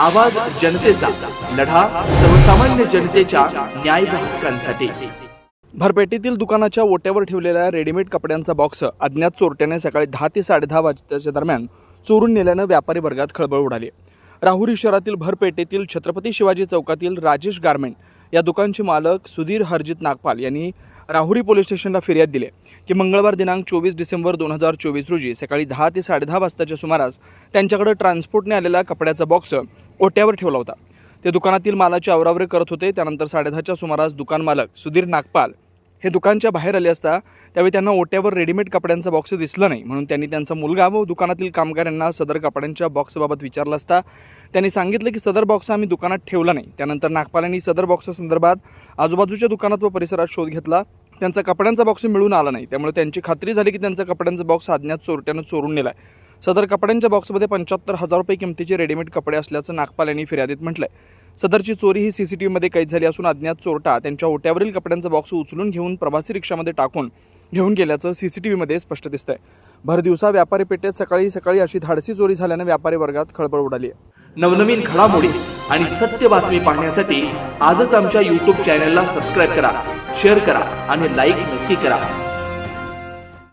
आवाज जनतेचा लढा सर्वसामान्य जनतेच्या न्याय हक्कांसाठी. भरपेटीतील दुकानाच्या ओट्यावर ठेवलेल्या रेडीमेड कपड्यांचा बॉक्स अज्ञात चोरट्याने सकाळी दहा ते साडेदहा वाजताच्या दरम्यान चोरून नेल्यानं व्यापारी वर्गात खळबळ उडाली. राहुरी शहरातील भरपेटेतील छत्रपती शिवाजी चौकातील राजेश गारमेंट या दुकानचे मालक सुधीर हरजित नागपाल यांनी राहुरी पोलीस स्टेशनला फिर्याद दिली की मंगळवार दिनांक चोवीस डिसेंबर दोन हजार चोवीस रोजी सकाळी दहा ते साडेदहा वाजताच्या सुमारास त्यांच्याकडे ट्रान्सपोर्टने आलेला कपड्याचा बॉक्स ओट्यावर ठेवला होता. ते दुकानातील मालाची आवरावरे करत होते. त्यानंतर साडेदहाच्या सुमारास दुकान मालक सुधीर नागपाल हे दुकानच्या बाहेर आले असता त्यावेळी त्यांना ओट्यावर रेडीमेड कपड्यांचा बॉक्स दिसला नाही. म्हणून त्यांनी त्यांचा मुलगा व दुकानातील कामगारांना सदर कपड्यांच्या बॉक्सबाबत विचारलं असता. त्यांनी सांगितलं की सदर बॉक्स आम्ही दुकानात ठेवला नाही. त्यानंतर नागपालांनी सदर बॉक्ससंदर्भात आजूबाजूच्या दुकानात व परिसरात शोध घेतला. त्यांचा कपड्यांचा बॉक्स मिळून आला नाही. त्यामुळे त्यांची खात्री झाली की त्यांचा कपड्यांचा बॉक्स अज्ञात चोरट्यानं चोरून नेलाय. सदर कपड्यांच्या बॉक्समध्ये पंच्याहत्तर हजार रुपये किमतीचे रेडीमेड कपडे असल्याचं नागपाल यांनी फिर्यादीत म्हटलंय. सदरची चोरी ही सीसीटीव्हीमध्ये कैद झाली असून अज्ञात चोरटा त्यांच्या ओट्यावरील कपड्यांचा बॉक्स उचलून घेऊन प्रवासी रिक्षामध्ये टाकून घेऊन गेल्याचं सीसीटीव्हीमध्ये स्पष्ट दिसतंय. भर दिवसा व्यापारी पेठेत सकाळी सकाळी अशी धाडसी चोरी झाल्यानं व्यापारी वर्गात खळबळ उडाली आहे. नवनवीन घडामोडी आणि सत्य बातमी पाहण्यासाठी आजच आमच्या यूट्यूब चॅनलला सबस्क्राईब करा शेअर करा आणि लाईक नक्की करा.